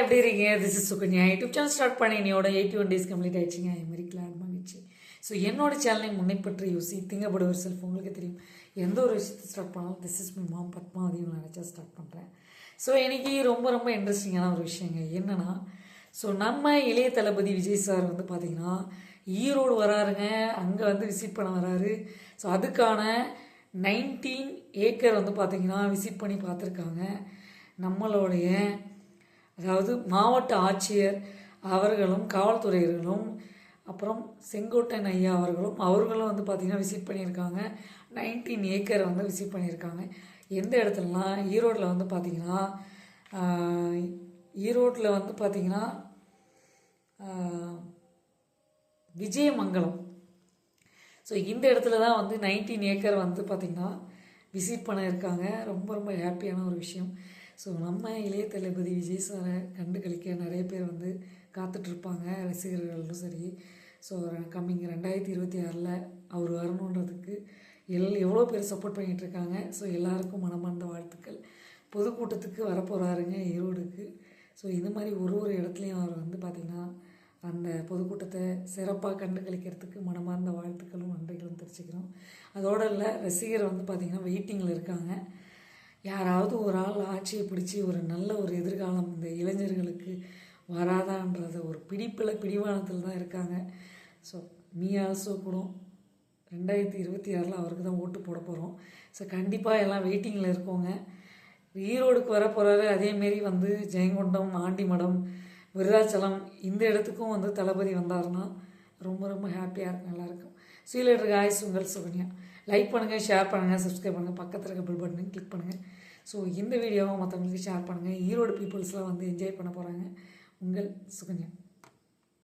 எப்படி இருக்கீங்க? This is Sukanya. YouTube channel start பண்ணி என்னோட எயிட்டி ஒன் டேஸ் கம்ப்ளீட் ஆயிடுச்சுங்க. ஐ மாதிரி கிளாட் மகிழ்ச்சி ஸோ என்னோட சேனலை முன்னைப்பற்றி யோசி திங்கப்படுவர் ஒரு செல்ஃப் உங்களுக்கு தெரியும். எந்த ஒரு விஷயத்தை ஸ்டார்ட் பண்ணாலும் this is my mom Padmavathi நினச்சா ஸ்டார்ட் பண்ணுறேன் ஸோ இன்றைக்கி ரொம்ப ரொம்ப இன்ட்ரெஸ்டிங்கான ஒரு விஷயங்க. என்னென்னா ஸோ நம்ம இளைய தளபதி விஜய் சார் வந்து பார்த்தீங்கன்னா ஈரோடு வராருங்க. அங்கே வந்து விசிட் பண்ண வராரு. ஸோ அதுக்கான நைன்டீன் ஏக்கர் வந்து பார்த்தீங்கன்னா விசிட் பண்ணி பார்த்துருக்காங்க நம்மளுடைய அதாவது மாவட்ட ஆட்சியர் அவர்களும் காவல்துறையர்களும் அப்புறம் செங்கோட்டன் ஐயா அவர்களும் அவர்களும் வந்து பார்த்திங்கன்னா விசிட் பண்ணியிருக்காங்க. நைன்டீன் ஏக்கர் வந்து விசிட் பண்ணியிருக்காங்க. எந்த இடத்துலலாம் ஈரோட்டில் வந்து பார்த்திங்கன்னா ஈரோட்டில் வந்து பார்த்திங்கன்னா விஜயமங்கலம். ஸோ இந்த இடத்துல தான் வந்து நைன்டீன் ஏக்கர் வந்து பார்த்திங்கன்னா விசிட் பண்ண இருக்காங்க ரொம்ப ரொம்ப ஹாப்பியான ஒரு விஷயம். ஸோ நம்ம இளைய தளபதி விஜய் சாரை கண்டு கழிக்க நிறைய பேர் வந்து காத்துட்ருப்பாங்க ரசிகர்களும் சரி. ஸோ கம்மிங் ரெண்டாயிரத்தி இருபத்தி ஆறில் அவர் வரணுன்றதுக்கு எல் எவ்வளோ பேர் சப்போர்ட் பண்ணிகிட்டு இருக்காங்க ஸோ எல்லாருக்கும் மனமார்ந்த வாழ்த்துக்கள். பொதுக்கூட்டத்துக்கு வரப்போகிறாருங்க ஈரோடுக்கு. ஸோ இந்த மாதிரி ஒரு ஒரு இடத்துலையும் அவர் வந்து பார்த்திங்கன்னா அந்த பொதுக்கூட்டத்தை சிறப்பாக கண்டு கழிக்கிறதுக்கு மனமார்ந்த வாழ்த்துக்களும் நன்றிகளும் தெரிவிச்சுக்கிறோம். அதோட இல்லை ரசிகர் வந்து பார்த்திங்கன்னா வெயிட்டிங்கில் இருக்காங்க. யாராவது ஒரு ஆள் ஆட்சியை பிடிச்சி ஒரு நல்ல ஒரு எதிர்காலம் இந்த இளைஞர்களுக்கு வராதான்றத ஒரு பிடிப்பில் பிடிவானத்தில் தான் இருக்காங்க. ஸோ மீ ஆல்சோ கூட ரெண்டாயிரத்தி இருபத்தி ஆறில் அவருக்கு தான் ஓட்டு போட போகிறோம் ஸோ கண்டிப்பாக எல்லாம் வெயிட்டிங்கில் இருக்கோங்க. ஈரோடுக்கு வர போகிறாரு அதேமாரி வந்து ஜெயங்கொண்டம் ஆண்டிமடம் விருதாச்சலம் இந்த இடத்துக்கும் வந்து தளபதி வந்தாருன்னா ரொம்ப ரொம்ப ஹாப்பியாக இருக்கும் நல்லாயிருக்கும் சீலர் காய்ஸ் உங்கள் சுகன்யா. லைக் பண்ணுங்கள் ஷேர் பண்ணுங்கள் சப்ஸ்கிரைப் பண்ணுங்கள் பக்கத்தில் இருக்க பில் பட்டனையும் கிளிக் பண்ணுங்கள் ஸோ இந்த வீடியோவை மற்றவங்களுக்கு ஷேர் பண்ணுங்கள் ஈரோடு பீப்புள்ஸ்லாம் வந்து என்ஜாய் பண்ண போகிறாங்க உங்கள் சுகன்யா.